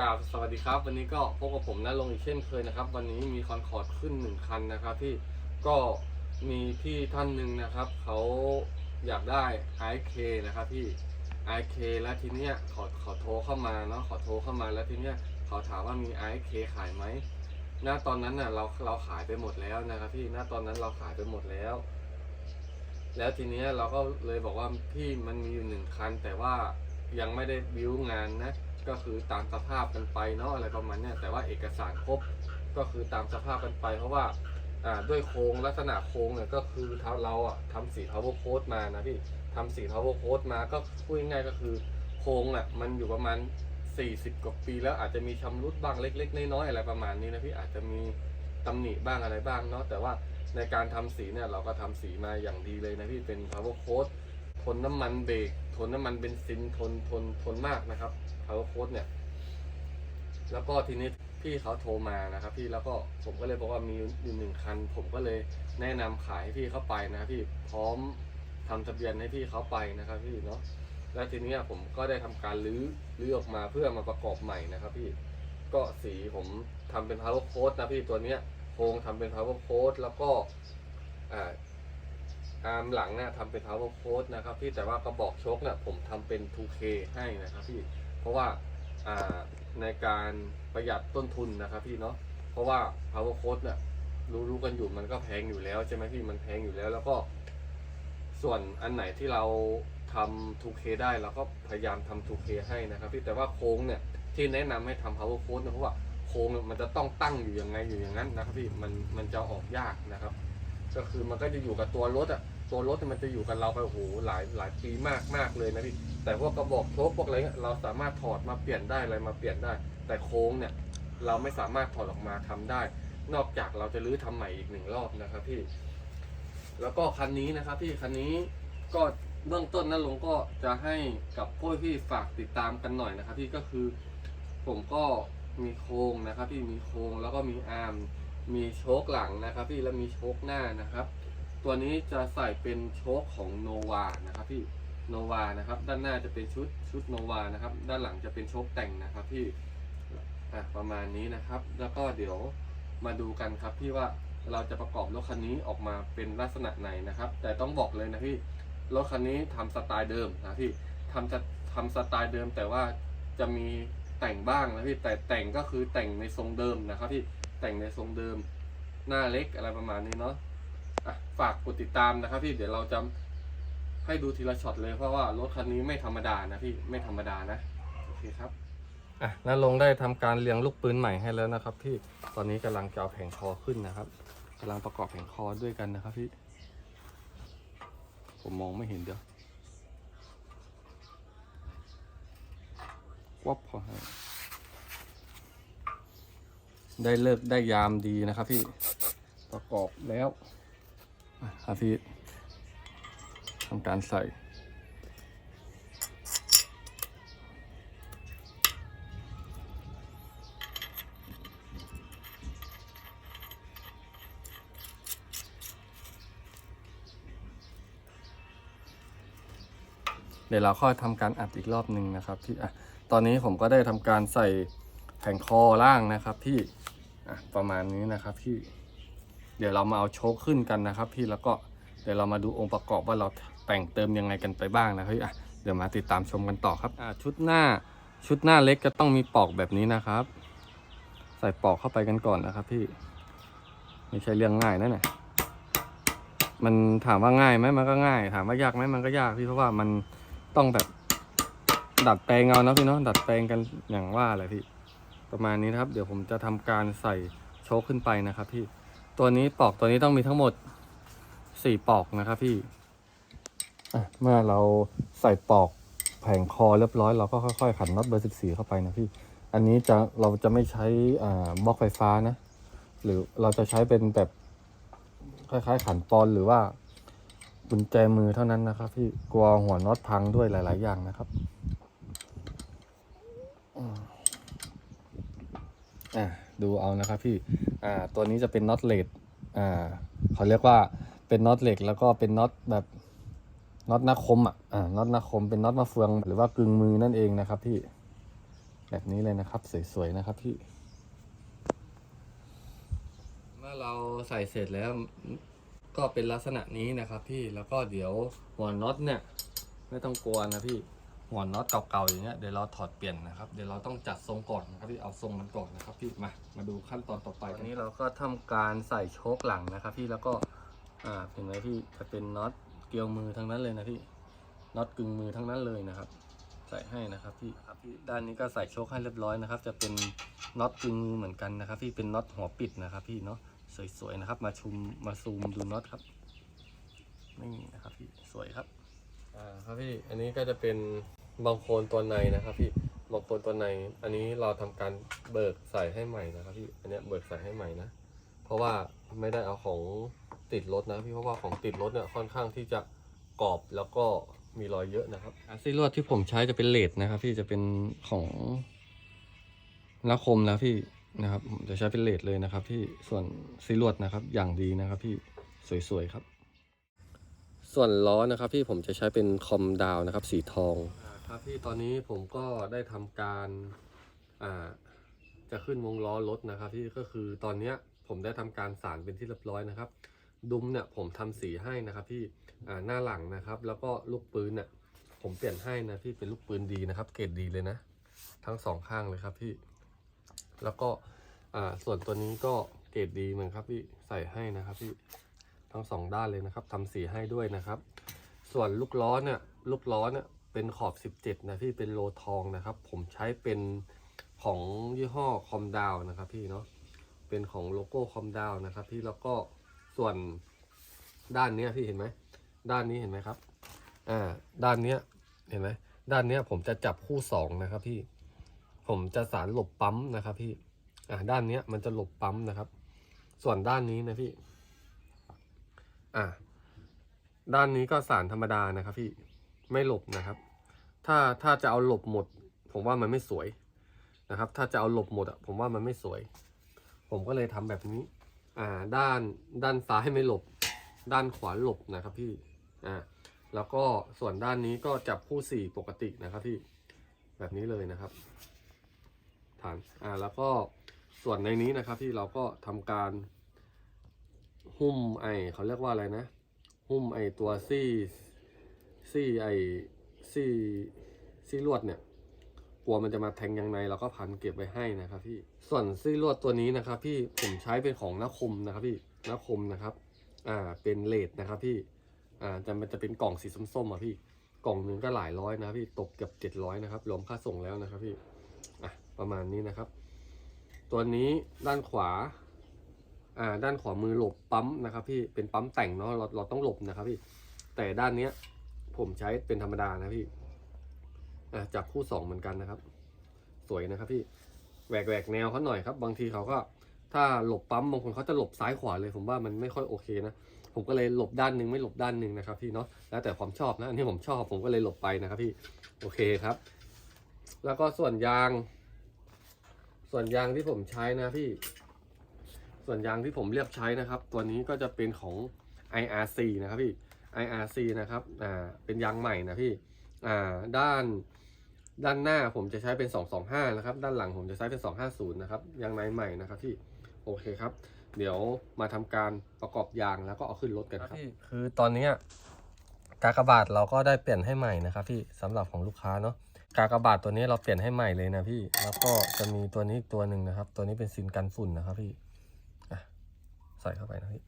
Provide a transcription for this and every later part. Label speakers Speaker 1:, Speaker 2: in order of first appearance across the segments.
Speaker 1: ราบสวัสดีครับ วันนี้ก็พบกับผมนะลงอีกเช่นเคยนะครับ วันนี้มีคอนคอร์ดขึ้นหนึ่งคันนะครับ ที่ก็มีพี่ท่านหนึ่งนะครับ เขาอยากได้ IK นะครับพี่ IK แล้วทีเนี้ยขอขอโทรเข้ามาเนาะขอโทรเข้ามาแล้วทีเนี้ยเขาถามว่ามี IK ขายไหมณตอนนั้นน่ะเราเราขายไปหมดแล้วนะครับพี่ณตอนนั้นเราขายไปหมดแล้ว แล้วทีเนี้ยเราก็เลยบอกว่าพี่มันมีอยู่หนึ่งคันแต่ว่ายังไม่ได้บิวงานนะ ก็คือตามสภาพกันไปเนาะอะไรประมาณเนี้ยแต่ว่าเอกสารครบก็คือตามสภาพกันไป เพราะว่าอ่าด้วยโครงลักษณะโครงเนี่ยก็คือเท้าเราอะทำสี power coat มานะพี่ทำสี power coat มาก็พูดง่ายก็คือโครงอะมันอยู่ประมาณ 40 กว่าปีแล้วอาจจะมีชำรุดบ้างเล็ก ๆ น้อยๆอะไรประมาณนี้นะพี่อาจจะมีตำหนิบ้างอะไรบ้างเนาะแต่ว่าในการทำสีเนี่ยเราก็ทำสีมาอย่างดีเลยนะพี่เป็น power coat ทนน้ำมันเบรก นน้ำมันเบนซินทนทนทนมากนะครับ power coat เนี่ย แล้วก็ทีนี้พี่เขาโทรมานะครับ พี่แล้วก็ผมก็เลยบอกว่ามีอยู่หนึ่งคัน ผมก็เลยแนะนำขายให้พี่เขาไปนะพี่พร้อมทำทะเบียนให้พี่เขาไปนะครับ พี่เนาะแล้วทีนี้ผมก็ได้ทำการรื้อรื้อออกมาเพื่อมาประกอบใหม่นะครับ พี่ก็สีผมทำเป็น power coat นะพี่ตัวเนี้ยโครงทำเป็น power coat แล้วก็อ่า อาร์มหลังเนี่ยทำเป็น power coat นะครับพี่แต่ว่ากระบอกชคเนี่ยผมทำเป็น 2K ให้นะครับพี่เพราะว่าอ่าในการประหยัดต้นทุนนะครับพี่เนาะเพราะว่า power coat เนี่ยรู้รู้กันอยู่มันก็แพงอยู่แล้วใช่ไหมพี่มันแพงอยู่แล้วแล้วก็ ส่วนอันไหนที่เราทำ 2K ได้เราก็พยายามทำ 2K ให้นะครับพี่แต่ว่าโค้งเนี่ยที่แนะนำให้ทำ power coat นะเพราะว่าโค้งมันจะต้องตั้งอยู่อยังไงอยู่อย่างนั้นนะครับพี่มันมันจะออกยากนะครับ ก็คือมันก็จะอยู่กับตัวรถอะตัวรถที่มันจะอยู่กับเราไปโอ้โหหลายหลายปีมากมากเลยนะพี่แต่พวกกระบอกโชคพวกอะไรเงี้ยเราสามารถถอดมาเปลี่ยนได้อะไรมาเปลี่ยนได้ แต่โค้งเนี่ยเราไม่สามารถถอดออกมาทำได้ นอกจากเราจะรื้อทำใหม่อีกหนึ่งรอบนะครับพี่ แล้วก็คันนี้นะครับพี่คันนี้ก็เบื้องต้นนะลงก็จะให้กับพวกพี่ฝากติดตามกันหน่อยนะครับพี่ก็คือผมก็มีโครงนะครับพี่มีโครงแล้วก็มีอาร์ม มีโชคหลังนะครับพี่แล้วมีโชคหน้านะครับ ตัวนี้จะใส่เป็นโชคของโนวานะครับพี่โนวานะครับ ด้านหน้าจะเป็นชุดชุดโนวานะครับ ด้านหลังจะเป็นโชคแต่งนะครับพี่อะประมาณนี้นะครับ แล้วก็เดี๋ยวมาดูกันครับพี่ว่าเราจะประกอบรถคันนี้ออกมาเป็นลักษณะไหนนะครับ แต่ต้องบอกเลยนะพี่รถคันนี้ทำสไตล์เดิมนะพี่ทำจะทำสไตล์เดิมแต่ว่าจะมีแต่งบ้างนะพี่แต่แต่งก็คือแต่งในทรงเดิมนะครับพี่ แต่งในทรงเดิมหน้าเล็กอะไรประมาณนี้เนาะอะฝากกดติดตามนะครับพี่เดี๋ยวเราจะให้ดูทีละช็อตเลยเพราะว่ารถคันนี้ไม่ธรรมดานะพี่ไม่ธรรมดานะโอเคครับอะน้าลงได้ทำการเรียงลูกปืนใหม่ให้แล้วนะครับพี่ตอนนี้กำลังจะเอาแผงคอขึ้นนะครับกำลังประกอบแผงคอด้วยกันนะครับพี่ ผมมองไม่เห็นเดี๋ยววับพอให้ ได้เลิกได้ยามดีนะครับพี่ประกอบแล้วครับพี่ทำการใส่เดี๋ยวเราค่อยทำการอัดอีกรอบหนึ่งนะครับพี่อะตอนนี้ผมก็ได้ทำการใส่แผงคอล่างนะครับพี่ อะประมาณนี้นะครับพี่ เดี๋ยวเรามาเอาโชคขึ้นกันนะครับ พี่แล้วก็เดี๋ยวเรามาดูองค์ประกอบว่าเราแต่งเติมยังไงกันไปบ้างนะพี่อะเดี๋ยวมาติดตามชมกันต่อครับอะชุดหน้าชุดหน้าเล็กจะต้องมีปอกแบบนี้นะครับ ใส่ปอกเข้าไปกันก่อนนะครับ พี่ ไม่ใช่เรื่องง่ายนะเนี่ยมันถามว่าง่ายไหมมันก็ง่าย ถามว่ายากไหมมันก็ยากพี่เพราะว่ามันต้องแบบ ดัดแปลงเอานะพี่เนาะดัดแปลงกันอย่างว่าแหละพี่ ประมาณนี้นะครับ เดี๋ยวผมจะทำการใส่โชคขึ้นไปนะครับ พี่ตัวนี้ปอกตัวนี้ต้องมีทั้งหมดสี่ปอกนะครับพี่เมื่อเราใส่ปอกแผงคอเรียบร้อยเราก็ค่อยๆขันน็อตเบอร์สิบสี่เข้าไปนะพี่ อันนี้จะเราจะไม่ใช้อ่าบล็อกไฟฟ้านะ หรือเราจะใช้เป็นแบบคล้ายๆ ขันปอนหรือว่ากุญแจมือเท่านั้นนะครับ พี่กลัวหัวน็อตพังด้วยหลาย ๆ อย่างนะครับ อ่าดูเอานะครับพี่อ่าตัวนี้จะเป็นน็อตเลดอ่าเขาเรียกว่าเป็นน็อตเหล็กแล้วก็เป็นน็อตแบบน็อตนาคมอะอ่าน็อตนาคมเป็นน็อตมะเฟือง หรือว่ากึ่งมือนั่นเองนะครับพี่แบบนี้เลยนะครับ สวยๆนะครับพี่เมื่อเราใส่เสร็จแล้วก็เป็นลักษณะนี้นะครับพี่แล้วก็เดี๋ยวหัวน็อตเนี่ย ไม่ต้องกลัวนะพี่ หัวน็อตเก่าๆอย่างเงี้ยเดี๋ยวเราถอดเปลี่ยนนะครับเดี๋ยวเราต้องจัดทรงก่อนนะครับพี่เอาทรงมันก่อนนะครับพี่มามาดูขั้นตอนต่อไปอันนี้เราก็ทำการใส่โชคหลังนะครับ พี่แล้วก็อ่าเห็นไหมพี่จะเป็นน็อตเกลียวมือทั้งนั้นเลยนะพี่น็อตกึ่งมือทั้งนั้นเลยนะครับ ใส่ให้นะครับพี่ครับพี่ด้านนี้ก็ใส่โชคให้เรียบร้อยนะครับ จะเป็นน็อตกึ่งมือเหมือนกันนะครับ พี่เป็นน็อตหัวปิดนะครับ พี่เนาะสวยๆนะครับ มาชุมมาซูมดูน็อตครับนี่นะครับพี่สวยครับอ่าครับพี่อันนี้ก็จะเป็น บางโคลนตัวในนะครับพี่บางโคลนตัวใน อันนี้เราทำการเบิกใส่ให้ใหม่นะครับพี่อันเนี้ยเบิกใส่ให้ใหม่นะ เพราะว่าไม่ได้เอาของติดรถนะพี่เพราะว่าของติดรถเนี่ยค่อนข้างที่จะกรอบแล้วก็มีรอยเยอะนะครับอาซีลวดที่ผมใช้จะเป็นเลดนะครับ พี่จะเป็นของนักคมนะพี่นะครับผมจะใช้เป็นเลดเลยนะครับ พี่ส่วนซีลวดนะครับ อย่างดีนะครับ พี่สวยๆครับ ส่วนล้อนะครับ พี่ผมจะใช้เป็นคอมดาวนะครับ สีทอง ครับพี่ตอนนี้ผมก็ได้ทำการอ่าจะขึ้นวงล้อรถนะครับพี่ก็คือตอนเนี้ยผมได้ทำการสานเป็นที่เรียบร้อยนะครับ ดุมเนี่ยผมทำสีให้นะครับพี่อ่าหน้าหลังนะครับ แล้วก็ลูกปืนเนี่ยผมเปลี่ยนให้นะพี่เป็นลูกปืนดีนะครับ เกรดดีเลยนะ ทั้งสองข้างเลยครับพี่ แล้วก็อ่าส่วนตัวนี้ก็เกรดดีเหมือนครับพี่ใส่ให้นะครับพี่ทั้งสองด้านเลยนะครับทำสีให้ด้วยนะครับ ส่วนลูกล้อเนี่ยลูกล้อเนี่ย เป็นขอบ 17 นะพี่เป็นโลทองนะครับ ผมใช้เป็นของยี่ห้อคอมดาวนะครับพี่เนาะเป็นของโลโก้คอมดาวนะครับ พี่แล้วก็ส่วนด้านเนี้ยพี่เห็นไหมด้านนี้เห็นไหมครับอ่าด้านเนี้ยเห็นไหมด้านเนี้ยผมจะจับคู่สองนะครับพี่ผมจะสารหลบปั๊มนะครับ พี่อ่าด้านเนี้ยมันจะหลบปั๊มนะครับ ส่วนด้านนี้นะพี่อะด้านนี้ก็สารธรรมดานะครับพี่ ไม่หลบนะครับ ถ้าถ้าจะเอาหลบหมด ผมว่ามันไม่สวยนะครับ ถ้าจะเอาหลบหมดอะผมว่ามันไม่สวย ผมก็เลยทำแบบนี้ อ่าด้านด้านซ้ายไม่หลบ ด้านขวาหลบนะครับพี่อ่าแล้วก็ส่วนด้านนี้ก็จับคู่สี่ปกตินะครับพี่แบบนี้เลยนะครับ ฐานอ่าแล้วก็ส่วนในนี้นะครับพี่เราก็ทำการหุ้มไอเขาเรียกว่าอะไรนะ หุ้มไอตัวซี่ ซี่ไอซี่ซี่ลวดเนี่ยกลัวมันจะมาแทงยังในเราก็พันเก็บไว้ให้นะครับพี่ส่วนซี่ลวดตัวนี้นะครับ พี่ผมใช้เป็นของนักคมนะครับพี่นักคมนะครับ อ่าเป็นเลดนะครับพี่อ่าจะมันจะเป็นกล่องสีส้มๆอะพี่กล่องหนึ่งก็หลายร้อยนะพี่ตกเกือบเจ็ดร้อยนะครับรวมค่าส่งแล้วนะครับพี่อะประมาณนี้นะครับ ตัวนี้ด้านขวาอ่าด้านขวามือหลบปั๊มนะครับ พี่เป็นปั๊มแต่งเนาะเราเราต้องหลบนะครับพี่แต่ด้านเนี้ย ผมใช้เป็นธรรมดานะพี่อ่าจับคู่สองเหมือนกันนะครับ สวยนะครับพี่แหวกแหวกแนวเขาหน่อยครับ บางทีเขาก็ถ้าหลบปั๊มบางคนเขาจะหลบซ้ายขวาเลย ผมว่ามันไม่ค่อยโอเคนะผมก็เลยหลบด้านหนึ่งไม่หลบด้านหนึ่งนะครับพี่เนาะแล้วแต่ความชอบนะอันนี้ผมชอบผมก็เลยหลบไปนะครับพี่โอเคครับ แล้วก็ส่วนยาง ส่วนยางที่ผมใช้นะพี่ ส่วนยางที่ผมเลือกใช้นะครับ ตัวนี้ก็จะเป็นของ IRC นะครับพี่ IRC นะครับอ่าเป็นยางใหม่นะพี่อ่าด้านด้านหน้าผมจะใช้เป็น 225 นะครับ ด้านหลังผมจะใช้เป็น 250 นะครับ ยางในใหม่นะครับพี่ โอเคครับ เดี๋ยวมาทำการประกอบยางแล้วก็เอาขึ้นรถกันครับพี่คือตอนเนี้ยกากบาทเราก็ได้เปลี่ยนให้ใหม่นะครับพี่สำหรับของลูกค้าเนาะ กากบาทตัวนี้เราเปลี่ยนให้ใหม่เลยนะพี่ แล้วก็จะมีตัวนี้อีกตัวหนึ่งนะครับ ตัวนี้เป็นซินกันฝุ่นนะครับพี่อะใส่เข้าไปนะพี่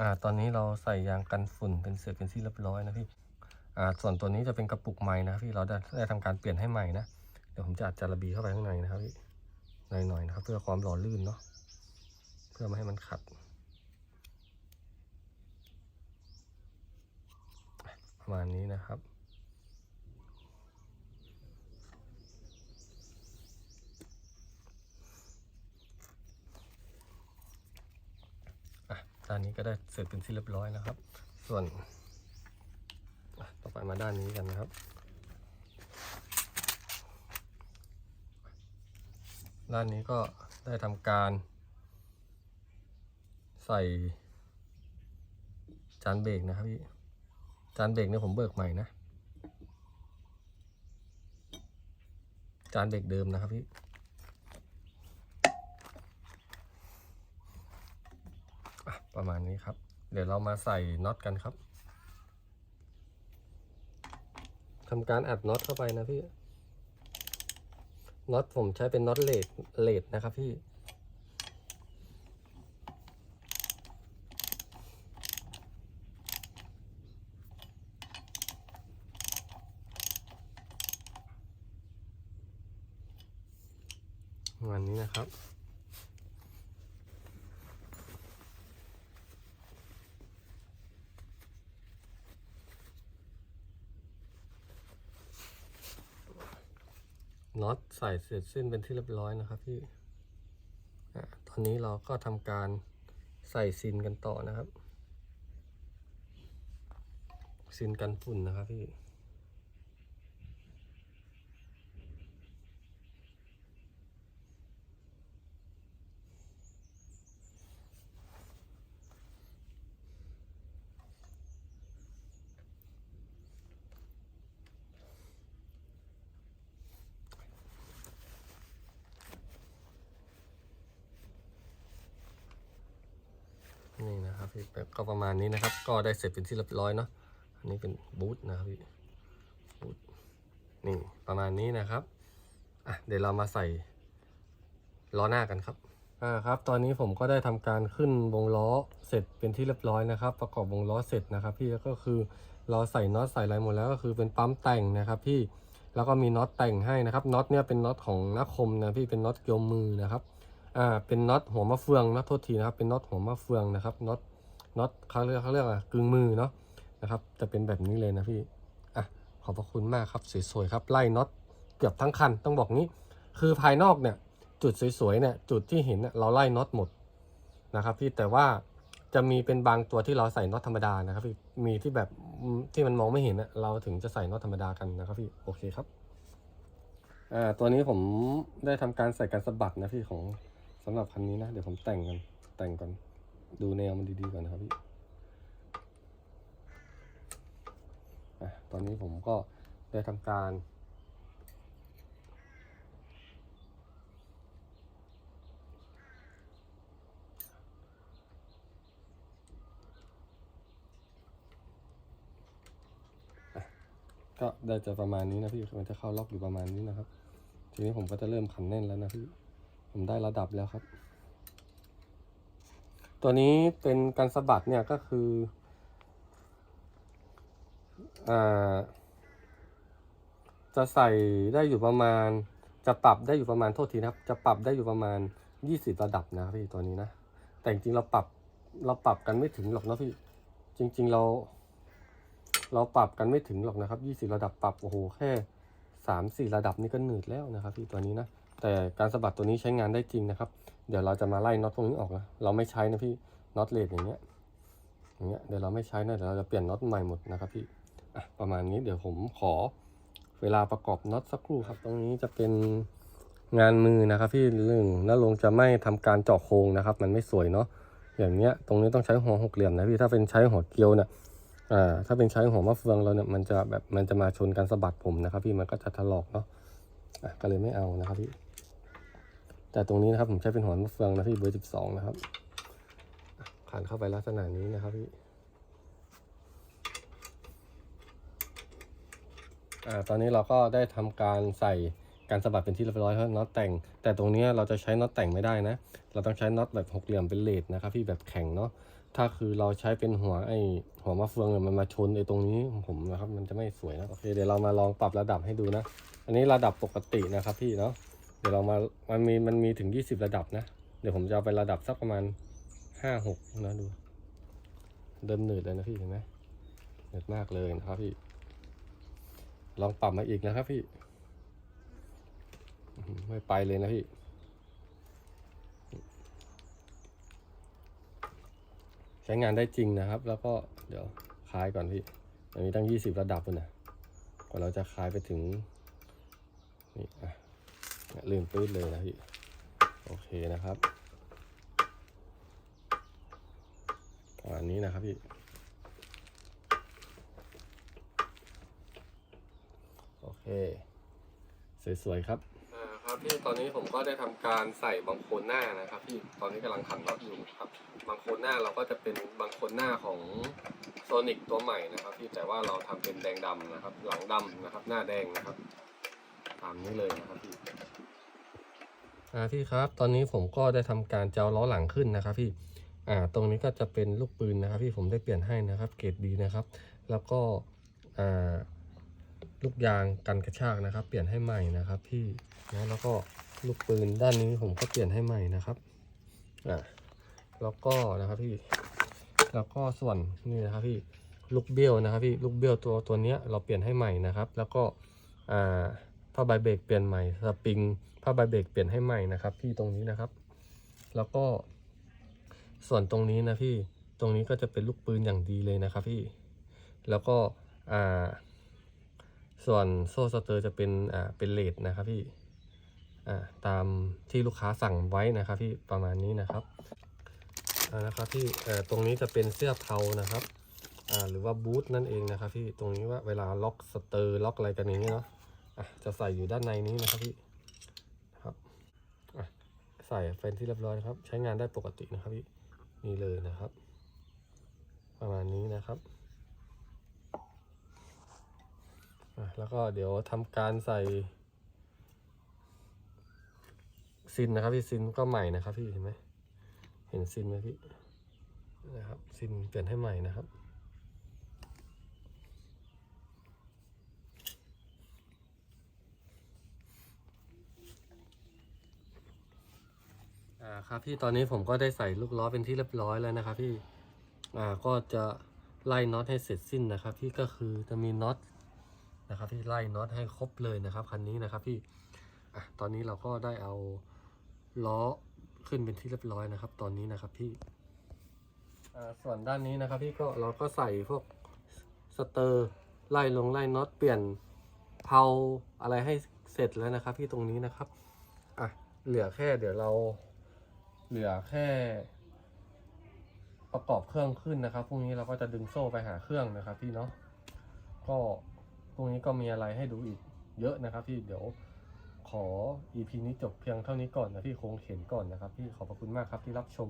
Speaker 1: อ่าตอนนี้เราใส่ยางกันฝุ่นเป็นเสร็จเป็นที่เรียบร้อยนะพี่อ่าส่วนตัวนี้จะเป็นกระปุกใหม่นะพี่เราได้ได้ทำการเปลี่ยนให้ใหม่นะเดี๋ยวผมจะอัดจาระบีเข้าไปข้างในนะครับพี่หน่อยๆนะครับเพื่อความหล่อลื่นเนาะเพื่อไม่ให้มันขัดประมาณนี้นะครับานนี้ก็ได้เสร็จเป็นที่เรียบร้อยนะครับ ส่วนต่อไปมาด้านนี้กันนะครับ ด้านนี้ก็ได้ทำการ ใส่จานเบรกนะครับพี่จานเบรกเนี่ยผมเบิกใหม่นะ จานเบรกเดิมนะครับพี่อะ ประมาณนี้ครับ เดี๋ยวเรามาใส่น็อตกันครับทำการอัดน็อตเข้าไปนะพี่น็อตผมใช้เป็นน็อตเลดเลดนะครับพี่ ประมาณนี้นะครับ น็อตใส่เสร็จสิ้นเป็นที่เรียบร้อยนะครับพี่อตอนนี้เราก็ทำการใส่ซินกันต่อนะครับ ซินกันฝุ่นนะครับพี่ นะครับพี่ก็ประมาณนี้นะครับ ก็ได้เสร็จเป็นที่เรียบร้อยเนาะอันนี้เป็นบูทนะครับพี่บูทนี่ประมาณนี้นะครับอะเดี๋ยวเรามาใส่ล้อหน้ากันครับอ่าครับ ตอนนี้ผมก็ได้ทำการขึ้นวงล้อเสร็จเป็นที่เรียบร้อยนะครับ ประกอบวงล้อเสร็จนะครับพี่ก็คือเราใส่น็อตใส่อะไรหมดแล้วก็คือเป็นปั๊มแต่งนะครับพี่แล้วก็มีน็อตแต่งให้นะครับน็อตเนี่ยเป็นน็อตของนักคมนะพี่เป็นน็อตเกลียวมือนะครับอ่าเป็นน็อตหัวมะเฟืองนะโทษทีนะครับเป็นน็อตหัวมะเฟืองนะครับน็อต น็อตเขาเรียกเขาเรียกอะไรกึ่งมือเนาะนะครับ จะเป็นแบบนี้เลยนะพี่อะขอบพระคุณมากครับสวยๆครับไล่น็อตเกือบทั้งคันต้องบอกงี้ คือภายนอกเนี่ยจุดสวยๆเนี่ยจุดที่เห็นเนี่ยเราไล่น็อตหมดนะครับพี่แต่ว่าจะมีเป็นบางตัวที่เราใส่น็อตธรรมดานะครับพี่มีที่แบบที่มันมองไม่เห็นน่ะเราถึงจะใส่น็อตธรรมดากันนะครับพี่โอเคครับอ่าตัวนี้ผมได้ทำการใส่การสะบัดนะพี่ของสำหรับคันนี้นะ เดี๋ยวผมแต่งกันแต่งก่อน ดูแนวมันดีๆก่อนนะครับพี่ตอนนี้ผมก็ได้ทำการ ก็ได้จะประมาณนี้นะพี่มันจะเข้าล็อกอยู่ประมาณนี้นะครับ ทีนี้ผมก็จะเริ่มขันแน่นแล้วนะพี่ ผมได้ระดับแล้วครับ ตัวนี้เป็นการสะบัดเนี่ยก็คืออ่าจะใส่ได้อยู่ประมาณ จะปรับได้อยู่ประมาณโทษทีนะครับ จะปรับได้อยู่ประมาณยี่สิบระดับนะพี่ตัวนี้นะ แต่จริงเราปรับเราปรับกันไม่ถึงหรอกนะพี่ จริง ๆเรา เราปรับกันไม่ถึงหรอกนะครับยี่สิบระดับปรับโอ้โหแค่สามสี่ระดับนี่ก็หนืดแล้วนะครับพี่ตัวนี้นะ แต่การสะบัดตัวนี้ใช้งานได้จริงนะครับ เดี๋ยวเราจะมาไล่น็อตพวกนี้ออกนะเราไม่ใช้นะพี่น็อตเลดอย่างเงี้ยอย่างเงี้ยเดี๋ยวเราไม่ใช้นะเดี๋ยวเราจะเปลี่ยนน็อตใหม่หมดนะครับพี่อะประมาณนี้เดี๋ยวผมขอเวลาประกอบน็อตสักครู่ครับ ตรงนี้จะเป็นงานมือนะครับพี่หนึ่งน้าลงจะไม่ทำการเจาะโครงนะครับ มันไม่สวยเนาะอย่างเงี้ยตรงนี้ต้องใช้หัวหกเหลี่ยมนะพี่ถ้าเป็นใช้หัวเกลียวเนี่ยอ่าถ้าเป็นใช้หัวมะเฟืองเราเนี่ยมันจะแบบมันจะมาชนกันสะบัดผมนะครับ พี่มันก็จะถลอกเนาะอะก็เลยไม่เอานะครับพี่ แต่ตรงนี้นะครับผมใช้เป็นหัวมะเฟืองนะพี่เบอร์สิบสองนะครับอะผ่านเข้าไปลักษณะนี้นะครับพี่อ่าตอนนี้เราก็ได้ทำการใส่การสะบัดเป็นที่เรียบร้อยแล้วน็อตแต่ง แต่ตรงนี้เราจะใช้น็อตแต่งไม่ได้นะ เราต้องใช้น็อตแบบหกเหลี่ยมเป็นเลดนะครับพี่แบบแข็งเนาะถ้าคือเราใช้เป็นหัวไอหัวมะเฟืองเนี่ยมันมาชนไอตรงนี้ผมนะครับ มันจะไม่สวยนะโอเคเดี๋ยวเรามาลองปรับระดับให้ดูนะ อันนี้ระดับปกตินะครับพี่เนาะ เดี๋ยวเรามา มันมี มันมีถึงยี่สิบระดับนะ เดี๋ยวผมจะเอาไประดับสักประมาณห้าหกนะดู เดิมหนืดเลยนะพี่เห็นไหมหนืดมากเลยนะครับพี่ ลองปรับมาอีกนะครับพี่ ไม่ไปเลยนะพี่ใช้งานได้จริงนะครับ แล้วก็เดี๋ยวคลายก่อนพี่อันนี้ตั้งยี่สิบระดับเลยนะกว่าเราจะคลายไปถึงนี่อะ ลื่นปื้ดเลยนะพี่ โอเคนะครับประมาณนี้นะครับพี่ โอเค สวยๆครับครับพี่ตอนนี้ผมก็ได้ทำการใส่บังโคนหน้านะครับพี่ตอนนี้กำลังขันน็อตอยู่ครับบังโคนหน้าเราก็จะเป็นบังโคนหน้าของโซนิกตัวใหม่นะครับพี่แต่ว่าเราทำเป็นแดงดำนะครับ หลังดำนะครับ หน้าแดงนะครับ ตามนี้เลยนะครับพี่ อ่าพี่ครับ ตอนนี้ผมก็ได้ทำการเจ้าล้อหลังขึ้นนะครับพี่อ่าตรงนี้ก็จะเป็นลูกปืนนะครับพี่ผมได้เปลี่ยนให้นะครับ เกรดดีนะครับ แล้วก็อ่าลูกยางกันกระชากนะครับ เปลี่ยนให้ใหม่นะครับ พี่นะแล้วก็ลูกปืนด้านนี้ผมก็เปลี่ยนให้ใหม่นะครับอ่าแล้วก็นะครับพี่ แล้วก็ส่วนนี่นะครับพี่ลูกเบี้ยวนะครับพี่ลูกเบี้ยวตัวตัวเนี้ยเราเปลี่ยนให้ใหม่นะครับ แล้วก็อ่าผ้าใบเบรกเปลี่ยนใหม่สปริง ผ้าใบเบรกเปลี่ยนให้ใหม่นะครับพี่ตรงนี้นะครับ แล้วก็ ส่วนตรงนี้นะพี่ตรงนี้ก็จะเป็นลูกปืนอย่างดีเลยนะครับพี่แล้วก็อ่าส่วนโซ่สเตอร์จะเป็นอ่าเป็นเลดนะครับพี่อ่าตามที่ลูกค้าสั่งไว้นะครับพี่ประมาณนี้นะครับอ่านะครับพี่เอ่อตรงนี้จะเป็นเสื้อเพานะครับอ่าหรือว่าบูทนั่นเองนะครับพี่ตรงนี้ว่าเวลาล็อกสเตอร์ล็อกอะไรกันอย่างนี้เนาะอะจะใส่อยู่ด้านในนี้นะครับพี่ ส่เป็นที่เรียบร้อยนะครับ ใช้งานได้ปกตินะครับพี่นี่เลยนะครับ ประมาณนี้นะครับแล้วก็เดี๋ยวทำการใส่ซินนะครับพี่ซินก็ใหม่นะครับพี่เห็นไหมเห็นซินไหมพี่นะครับซินเปลี่ยนให้ใหม่นะครับ อ่าครับพี่ตอนนี้ผมก็ได้ใส่ลูกล้อเป็นที่เรียบร้อยแล้วนะครับพี่อ่าก็จะไล่น็อตให้เสร็จสิ้นนะครับ พี่ก็คือจะมีน็อตนะครับที่ไล่น็อตให้ครบเลยนะครับคันนี้นะครับพี่อะตอนนี้เราก็ได้เอาล้อขึ้นเป็นที่เรียบร้อยนะครับ ตอนนี้นะครับพี่อ่าส่วนด้านนี้นะครับ พี่ก็เราก็ใส่พวกสเตอร์ไล่ลงไล่น็อตเปลี่ยนเพาอะไรให้เสร็จแล้วนะครับ พี่ตรงนี้นะครับอะเหลือแค่เดี๋ยวเรา เหลือแค่ประกอบเครื่องขึ้นนะครับพรุ่งนี้เราก็จะดึงโซ่ไปหาเครื่องนะครับพี่เนาะก็พรุ่งนี้ก็มีอะไรให้ดูอีกเยอะนะครับพี่เดี๋ยวขอ EP นี้จบเพียงเท่านี้ก่อนนะพี่คงเข็นก่อนนะครับพี่ขอบพระคุณมากครับที่รับชม